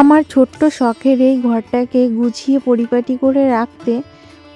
আমার ছোট্ট শখের এই ঘরটাকে গুছিয়ে পরিপাটি করে রাখতে,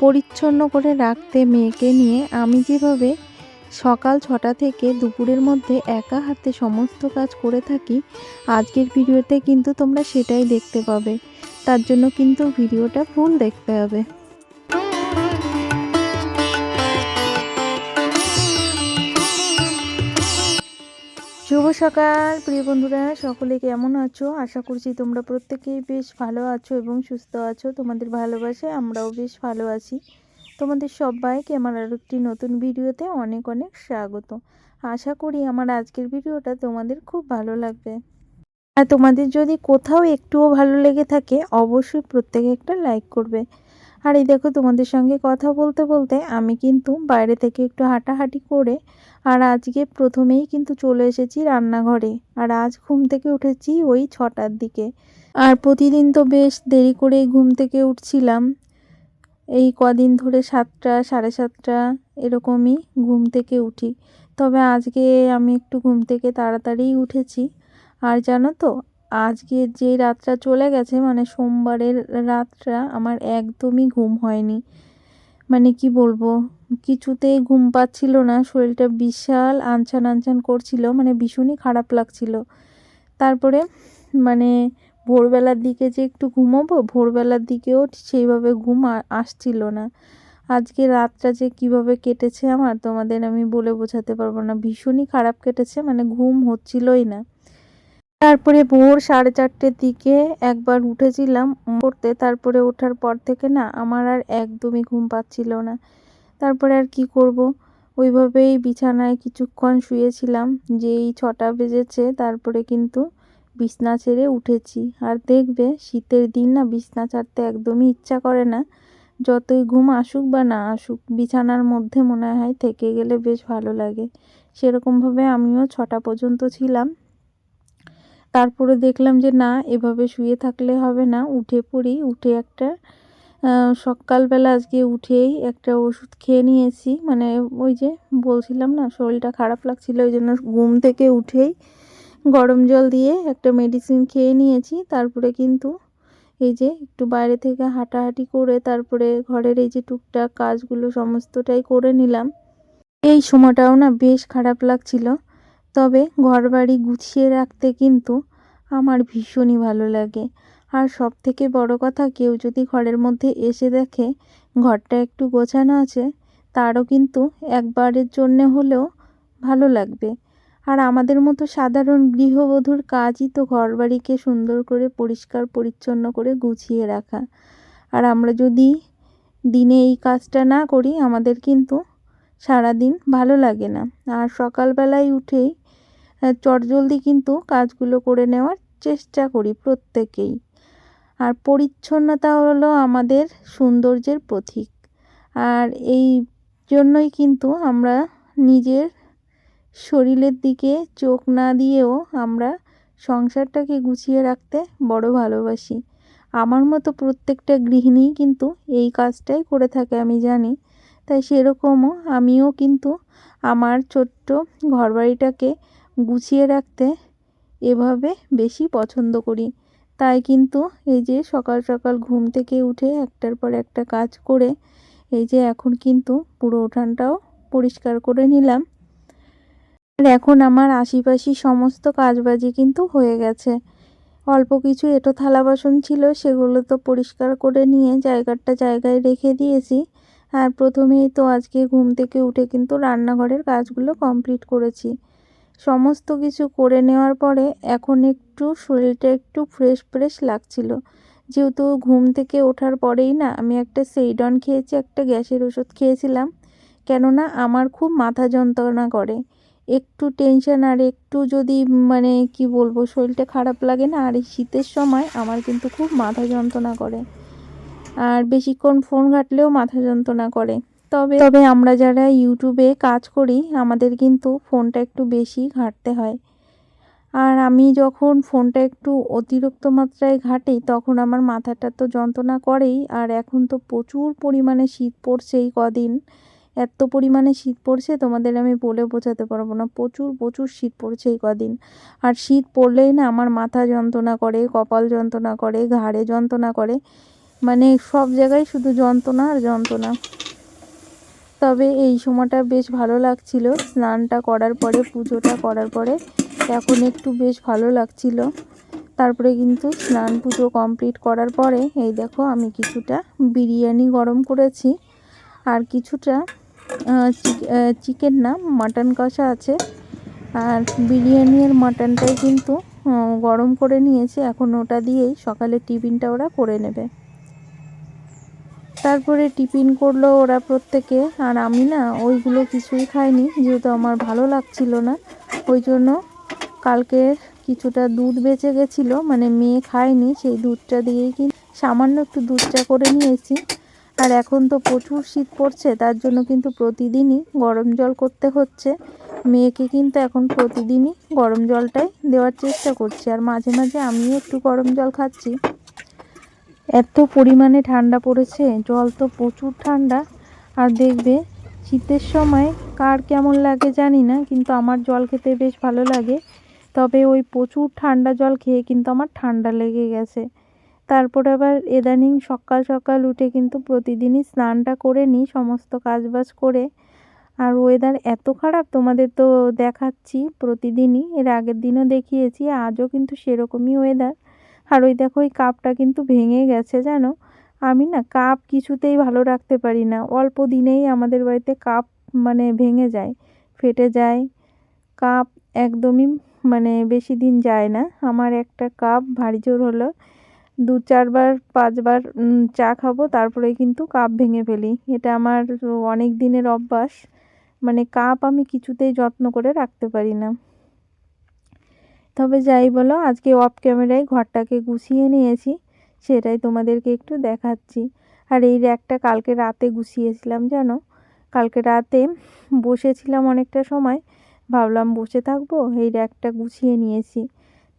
পরিচ্ছন্ন করে রাখতে মেয়েকে নিয়ে আমি যেভাবে সকাল ছটা থেকে দুপুরের মধ্যে একা হাতে সমস্ত কাজ করে থাকি, আজকের ভিডিওতে কিন্তু তোমরা সেটাই দেখতে পাবে। তার জন্য কিন্তু ভিডিওটা ফুল দেখতে হবে। শুভ সকাল, প্রিয় বন্ধুরা। সকলে কেমন আছো? আশা করছি তোমরা প্রত্যেকেই বেশ ভালো আছো এবং সুস্থ আছো। তোমাদের ভালোবাসায় আমরাও বেশ ভালো আছি। তোমাদের সবাইকে আমার আরও একটি নতুন ভিডিওতে অনেক অনেক স্বাগত। আশা করি আমার আজকের ভিডিওটা তোমাদের খুব ভালো লাগবে। আর তোমাদের যদি কোথাও একটুও ভালো লেগে থাকে, অবশ্যই প্রত্যেকে একটা লাইক করবে। আর এই দেখো তোমাদের সঙ্গে কথা বলতে বলতে আমি কিন্তু বাইরে থেকে একটু হাঁটাহাঁটি করে আর আজকে প্রথমেই কিন্তু চলে এসেছি রান্নাঘরে। আর আজ ঘুম থেকে উঠেছি ওই ছটার দিকে। আর প্রতিদিন তো বেশ দেরি করেই ঘুম থেকে উঠছিলাম। এই কদিন ধরে সাতটা, সাড়ে সাতটা এরকমই ঘুম থেকে উঠি। তবে আজকে আমি একটু ঘুম থেকে তাড়াতাড়িই উঠেছি। আর জানো তো, আজকে যে রাতটা চলে গেছে মানে সোমবারের রাতটা আমার একদমই ঘুম হয়নি। মানে কি বলব? কিছুতেই ঘুম পাচ্ছিল না, শরীরটা বিশাল আনছান আনছান করছিল মানে ভীষণই খারাপ লাগছিল। তারপরে মানে ভোরবেলার দিকে যে একটু ঘুমোবো, ভোরবেলার দিকেও সেইভাবে ঘুম আসছিল না। আজকে রাতটা যে কীভাবে কেটেছে আমার তোমাদের আমি বলে বোঝাতে পারব না। ভীষণই খারাপ কেটেছে মানে ঘুম হচ্ছিলই না। তারপরে ভোর সাড়ে চারটের দিকে একবার উঠেছিলাম পড়তে তারপরে ওঠার পর থেকে না আমার আর একদমই ঘুম পাচ্ছিল না। তারপরে আর কি করব? ওইভাবেই বিছানায় কিছুক্ষণ শুয়েছিলাম। যেই ছটা বেজেছে, তারপরে কিন্তু বিছনা ছেড়ে উঠেছি। আর দেখবে, শীতের দিন না বিছনা ছাড়তে একদমই ইচ্ছা করে না। যতই ঘুম আসুক বা না আসুক, বিছানার মধ্যে মনে হয় থেকে গেলে বেশ ভালো লাগে। সেরকমভাবে আমিও ছটা পর্যন্ত ছিলাম। তারপরে দেখলাম যে না, এভাবে শুয়ে থাকলে হবে না, উঠে পড়ি, উঠে একটা সকালবেলা আজকে উঠেই একটা ওষুধ খেয়ে নিয়েছি। মানে ওই যে বলছিলাম না, শরীরটা খারাপ লাগছিল, ওই জন্য ঘুম থেকে উঠেই গরম জল দিয়ে একটা মেডিসিন খেয়ে নিয়েছি। তারপরে কিন্তু এই যে একটু বাইরে থেকে হাঁটাহাঁটি করে, তারপরে ঘরের এই যে টুকটাক কাজগুলো সমস্তটাই করে নিলাম। এই সময়টাও না বেশ খারাপ লাগছিল। তবে ঘরবাড়ি গুছিয়ে রাখতে কিন্তু আমার ভীষণই ভালো লাগে। আর সব থেকে বড় কথা, কেউ যদি ঘরের মধ্যে এসে দেখে ঘরটা একটু গোছানো আছে, তারও কিন্তু একবারের জন্যে হলেও ভালো লাগবে। আর আমাদের মতো সাধারণ গৃহবধূর কাজই তো ঘরবাড়িকে সুন্দর করে পরিষ্কার পরিচ্ছন্ন করে গুছিয়ে রাখা। আর আমরা যদি দিনে এই কাজটা না করি, আমাদের কিন্তু সারাদিন ভালো লাগে না। আর সকালবেলায় উঠেই চটজলদি কিন্তু কাজগুলো করে নেওয়ার চেষ্টা করি প্রত্যেকেই। আর পরিচ্ছন্নতা হলো আমাদের সৌন্দর্যের প্রতীক। আর এই জন্যই কিন্তু আমরা নিজের শরীরের দিকে চোখ না দিয়েও আমরা সংসারটাকে গুছিয়ে রাখতে বড় ভালোবাসি। আমার মতো প্রত্যেকটা গৃহিণী কিন্তু এই কাজটাই করে থাকে, আমি জানি। তাই সেরকমও আমিও কিন্তু আমার ছোট্ট ঘরবাড়িটাকে গুছিয়ে রাখতে এভাবে বেশি পছন্দ করি। তাই কিন্তু এই যে সকাল সকাল ঘুম থেকে উঠে একটার পর একটা কাজ করে, এই যে এখন কিন্তু পুরো উঠানটাও পরিষ্কার করে নিলাম। আর এখন আমার আশিপাশি সমস্ত কাজবাজি কিন্তু হয়ে গেছে। অল্প কিছু এটো থালা বাসন ছিল, সেগুলো তো পরিষ্কার করে নিয়ে জায়গাটা জায়গায় রেখে দিয়েছি। আর প্রথমেই তো আজকে ঘুম থেকে উঠে কিন্তু রান্নাঘরের কাজগুলো কমপ্লিট করেছি। সমস্ত কিছু করে নেওয়ার পরে এখন একটু শরীরটা একটু ফ্রেশ ফ্রেশ লাগছিল। যেহেতু ঘুম থেকে ওঠার পরেই না আমি একটা সেইডন খেয়েছি, একটা গ্যাসের ওষুধ খেয়েছিলাম। কেননা আমার খুব মাথা যন্ত্রণা করে। একটু টেনশন আর একটু যদি মানে কি বলব, শরীরটা খারাপ লাগে না, আর এই শীতের সময় আমার কিন্তু খুব মাথা যন্ত্রণা করে। আর বেশিক্ষণ ফোন ঘাটলেও মাথা যন্ত্রণা করে। তবে তবে আমরা যারা ইউটিউবে কাজ করি, আমাদের কিন্তু ফোনটা একটু বেশি ঘাঁটতে হয়। আর আমি যখন ফোনটা একটু অতিরিক্ত মাত্রায় ঘাঁটি, তখন আমার মাথাটা তো যন্ত্রণা করেই। আর এখন তো প্রচুর পরিমাণে শীত পড়ছে এই কদিন। এত পরিমাণে শীত পড়ছে, তোমাদের আমি বলে বোঝাতে পারব না। প্রচুর প্রচুর শীত পড়ছে এই কদিন। আর শীত পড়লেই না আমার মাথা যন্ত্রণা করে, কপাল যন্ত্রণা করে, ঘাড়ে যন্ত্রণা করে। মানে সব জায়গায় শুধু যন্ত্রণা আর যন্ত্রণা। তবে এই সময়টা বেশ ভালো লাগছিল। স্নানটা করার পরে, পুজোটা করার পরে এখন একটু বেশ ভালো লাগছিল। তারপরে কিন্তু স্নান পুজো কমপ্লিট করার পরে, এই দেখো আমি কিছুটা বিরিয়ানি গরম করেছি। আর কিছুটা চিকেন না, মাটন কষা আছে। আর বিরিয়ানি আর মাটনটাই কিন্তু গরম করে নিয়েছে। এখন ওটা দিয়েই সকালে টিফিনটা ওরা করে নেবে। তারপরে টিফিন করল ওরা প্রত্যেকে। আর আমি না, ওইগুলো কিছুই খাইনি, যেহেতু আমার ভালো লাগছিল না। ওই জন্য কালকে কিছুটা দুধ বেঁচে গেছিল মানে মেয়ে খায়নি, সেই দুধটা দিয়েই কিন্তু সামান্য একটু দুধটা করে নিয়েছি। আর এখন তো প্রচুর শীত পড়ছে, তার জন্য কিন্তু প্রতিদিনই গরম জল করতে হচ্ছে। মেয়েকে কিন্তু এখন প্রতিদিনই গরম জলটাই দেওয়ার চেষ্টা করছি, আর মাঝে মাঝে আমিও একটু গরম জল খাচ্ছি। এত পরিমাণে ঠান্ডা পড়েছে, জল তো প্রচুর ঠান্ডা। আর দেখবে, শীতের সময় কার কেমন লাগে জানি না, কিন্তু আমার জল খেতে বেশ ভালো লাগে। তবে ওই প্রচুর ঠান্ডা জল খেয়ে কিন্তু আমার ঠান্ডা লেগে গেছে। তারপর আবার এদানিং সকাল সকাল উঠে কিন্তু প্রতিদিনই স্নানটা করে নিই, সমস্ত কাজবাজ করে। আর ওয়েদার এত খারাপ তোমাদের তো দেখাচ্ছি প্রতিদিনই, এর আগের দিনও দেখিয়েছি, আজও কিন্তু সেরকমই ওয়েদার আর ওই দেখো, ওই কাপটা কিন্তু ভেঙে গেছে, জানো? আমি না কাপ কিছুতেই ভালো রাখতে পারি না। অল্প দিনেই আমাদের বাড়িতে কাপ মানে ভেঙে যায়, ফেটে যায়। কাপ একদমই মানে বেশি দিন যায় না। আমার একটা কাপ ভারী জোর হলো, দু চারবার, পাঁচবার চা খাব তারপরে কিন্তু কাপ ভেঙে ফেলি। এটা আমার অনেক দিনের অভ্যাস। মানে কাপ আমি কিছুতেই যত্ন করে রাখতে পারি না। তবে যাই বলো, আজকে অফ ক্যামেরায় ঘরটাকে গুছিয়ে নিয়েছি, সেটাই তোমাদেরকে একটু দেখাচ্ছি। আর এই র্যাকটা কালকে রাতে গুছিয়েছিলাম, জানো? কালকে রাতে বসেছিলাম অনেকটা সময়, ভাবলাম বসে থাকব, এই র্যাকটা গুছিয়ে নিয়েছি।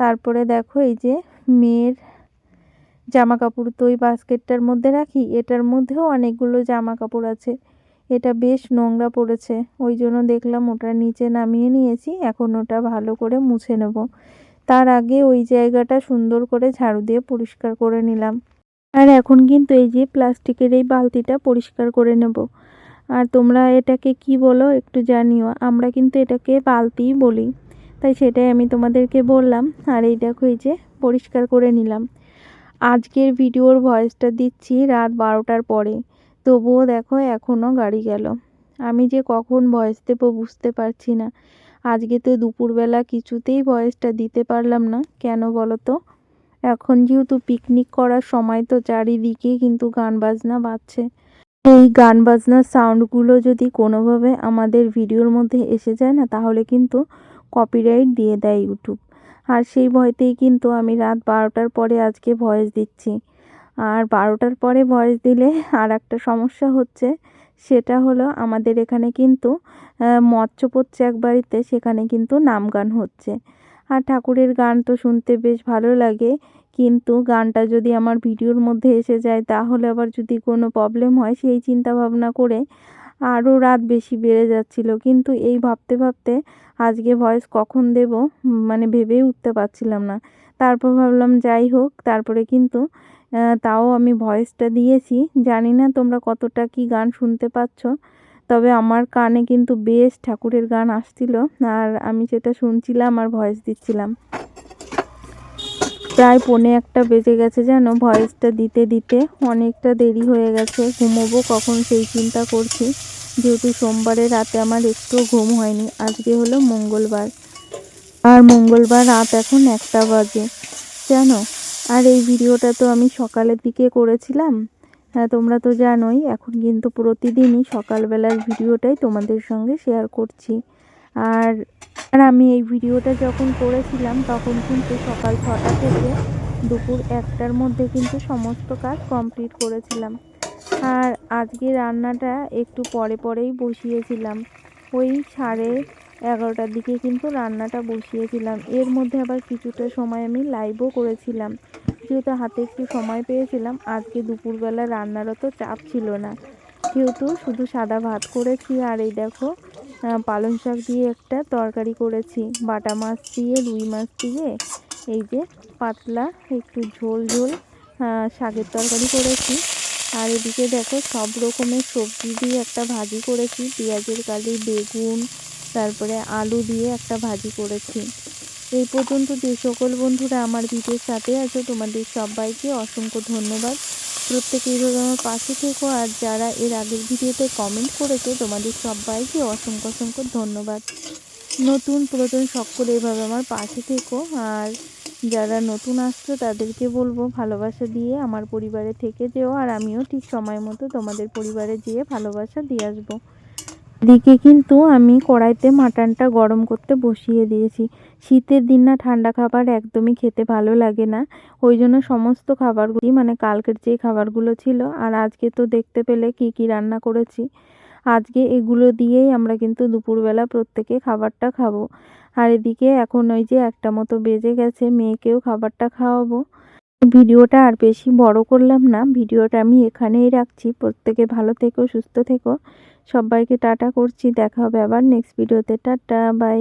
তারপরে দেখো এই যে মেয়ের জামা কাপড় তো ওই বাস্কেটটার মধ্যে রাখি, এটার মধ্যেও অনেকগুলো জামা কাপড় আছে। এটা বেশ নোংরা পড়েছে। ওই জন্য দেখলাম ওটা নিচে নামিয়ে নিয়েছি, এখন ওটা ভালো করে মুছে নেব। তার আগে ওই জায়গাটা সুন্দর করে ঝাড়ু দিয়ে পরিষ্কার করে নিলাম। আর এখন কিন্তু এই যে প্লাস্টিকের এই বালতিটা পরিষ্কার করে নেব। আর তোমরা এটাকে কি বলো একটু জানিও। আমরা কিন্তু এটাকে বালতিই বলি। তাই সেটাই আমি তোমাদেরকে বললাম। আর এই দেখো এই যে পরিষ্কার করে নিলাম। আজকের ভিডিওর ভয়েসটা দিচ্ছি রাত বারোটার পরে। তবুও দেখো এখনও গাড়ি গেল। আমি যে কখন ভয়েস দেবো বুঝতে পারছি না। আজকে তো দুপুরবেলা কিছুতেই ভয়েসটা দিতে পারলাম না, কেন বলো তো এখন যেহেতু পিকনিক করার সময় তো চারিদিকে কিন্তু গান বাজনা বাজছে। এই গান বাজনার সাউন্ডগুলো যদি কোনোভাবে আমাদের ভিডিওর মধ্যে এসে যায় না, তাহলে কিন্তু কপিরাইট দিয়ে দেয় ইউটিউব আর সেই ভয়তেই কিন্তু আমি রাত বারোটার পরে আজকে ভয়েস দিচ্ছি। আর বারোটার পরে ভয়েস দিলে আর একটা সমস্যা হচ্ছে, সেটা হলো আমাদের এখানে কিন্তু মৎস্য পড়ছে এক বাড়িতে সেখানে কিন্তু নাম গান হচ্ছে। আর ঠাকুরের গান তো শুনতে বেশ ভালো লাগে, কিন্তু গানটা যদি আমার ভিডিওর মধ্যে এসে যায়, তাহলে আবার যদি কোনো প্রবলেম হয়, সেই চিন্তা ভাবনা করে আরও রাত বেশি বেড়ে যাচ্ছিল। কিন্তু এই ভাবতে ভাবতে আজকে ভয়েস কখন দেব মানে ভেবেই উঠতে পারছিলাম না। তারপর ভাবলাম যাই হোক, তারপরে কিন্তু তাও আমি ভয়েসটা দিয়েছি। জানি না তোমরা কতটা কি গান শুনতে পাচ্ছ, তবে আমার কানে কিন্তু বেশ ঠাকুরের গান আসছিল, আর আমি সেটা শুনছিলাম আর ভয়েস দিচ্ছিলাম। প্রায় পনে একটা বেজে গেছে যেন, ভয়েসটা দিতে দিতে অনেকটা দেরি হয়ে গেছে, ঘুমোবো কখন সেই চিন্তা করছি। যেহেতু সোমবারে রাতে আমার একটুও ঘুম হয়নি, আজকে হলো মঙ্গলবার। আর মঙ্গলবার রাত এখন একটা বাজে। জানো, আর এই ভিডিওটা তো আমি সকালের দিকে করেছিলাম। হ্যাঁ তোমরা তো জানোই, এখন কিন্তু প্রতিদিনই সকালবেলার ভিডিওটাই তোমাদের সঙ্গে শেয়ার করছি। আর আর আমি এই ভিডিওটা যখন করেছিলাম, তখন কিন্তু সকাল ছটা থেকে দুপুর একটার মধ্যে কিন্তু সমস্ত কাজ কমপ্লিট করেছিলাম। আর আজকে রান্নাটা একটু পরে পরেই বসিয়েছিলাম। ওই সাড়ে এগারোটার দিকে কিন্তু রান্নাটা বসিয়েছিলাম। এর মধ্যে আবার কিছুটা সময় আমি লাইভও করেছিলাম। যেহেতু হাতে একটু সময় পেয়েছিলাম, আজকে দুপুরবেলা রান্নারও তো চাপ ছিল না। যেহেতু শুধু সাদা ভাত করেছি, আর এই দেখো পালং শাক দিয়ে একটা তরকারি করেছি। বাটা মাছ দিয়ে, রুই মাছ দিয়ে, এই যে পাতলা একটু ঝোল ঝোল শাকের তরকারি করেছি। আর এদিকে দেখো সব রকমের সবজি দিয়ে একটা ভাজি করেছি। পেঁয়াজের কালি, বেগুন তারপরে আলু দিয়ে একটা ভাজি করেছি। এই পর্যন্ত যে সকল বন্ধুরা আমার ভিডিওর সাথে আছো, তোমাদের সবাইকে অসংখ্য ধন্যবাদ। প্রত্যেকে এইভাবে আমার পাশে থেকো, আর যারা এর আগের ভিডিওতে কমেন্ট করেছে, তোমাদের সবাইকে অসংখ্য অসংখ্য ধন্যবাদ। নতুন পুরাতন সকলে এভাবে আমার পাশে থেকো, আর যারা নতুন আসছো, তাদেরকে বলব ভালোবাসা দিয়ে আমার পরিবারে থেকে যেও, আর আমিও ঠিক সময় মতো তোমাদের পরিবারে যেয়ে ভালোবাসা দিয়ে আসব। এদিকে কিন্তু আমি কড়াইতে মাটনটা গরম করতে বসিয়ে দিয়েছি। শীতের দিন না, ঠান্ডা খাবার একদমই খেতে ভালো লাগে না। ওই জন্য সমস্ত খাবারগুলি মানে কালকের যে খাবারগুলো ছিল, আর আজকে তো দেখতে পেলে কি কি রান্না করেছি। আজকে এগুলো দিয়েই আমরা কিন্তু দুপুরবেলা প্রত্যেকে খাবারটা খাব। আর এদিকে এখন ওই যে একটা মতো বেজে গেছে, মেয়েকেও খাবারটা খাওয়াবো। ভিডিওটা আর বেশি বড় করলাম না। ভিডিওটা আমি এখানেই রাখছি। প্রত্যেকে ভালো থেকো, সুস্থ থেকো। সবাইকে টাটা করছি। দেখা হবে আবার নেক্সট ভিডিওতে টাটা বাই